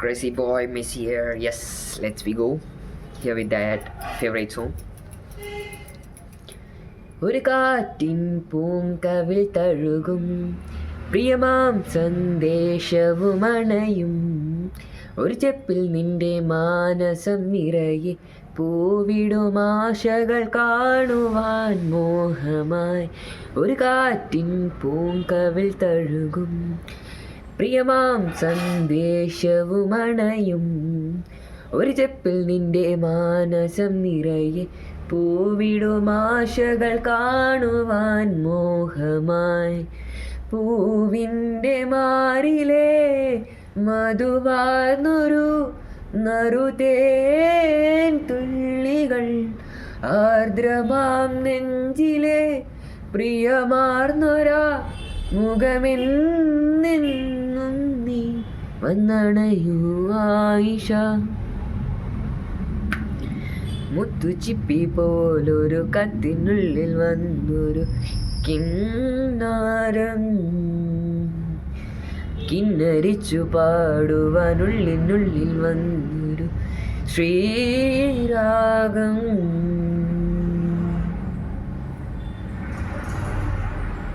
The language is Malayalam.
Crazy boy, Miss here. Yes, let's we go. Here with that favorite song. ഒരു കാറ്റിൻ പൂങ്കവിൽ തഴുകും പ്രിയമാം സന്ദേശവും അണയും ഒരു ചെപ്പിൽ നിന്റെ മാനസം നിറയെ പൂവിടും ആശകൾ കാണുവാൻ മോഹമായി ഒരു കാറ്റിൻ പൂങ്കവിൽ തഴുകും പ്രിയമാം സന്ദേശവുമണയും ഒരു ചെപ്പിൽ നിന്റെ മാനസം നിറയെ പൂവിടുമാശകൾ കാണുവാൻ മോഹമായി. പൂവിന്റെ മാറിലെ മധുവാർന്നൊരു നറുതേൻ തുള്ളികൾ. ആർദ്രമാം നെഞ്ചിലെ പ്രിയമാർന്നൊരാ മുഖമെന്നെന്നും നീ വന്നണയൂ മുത്തുച്ചിപ്പി പോലൊരു കത്തിനുള്ളിൽ വന്നൊരു കിന്നാരം. കിന്നരിച്ചു പാടുവാനുള്ളിനുള്ളിൽ വന്നൊരു ശ്രീരാഗം.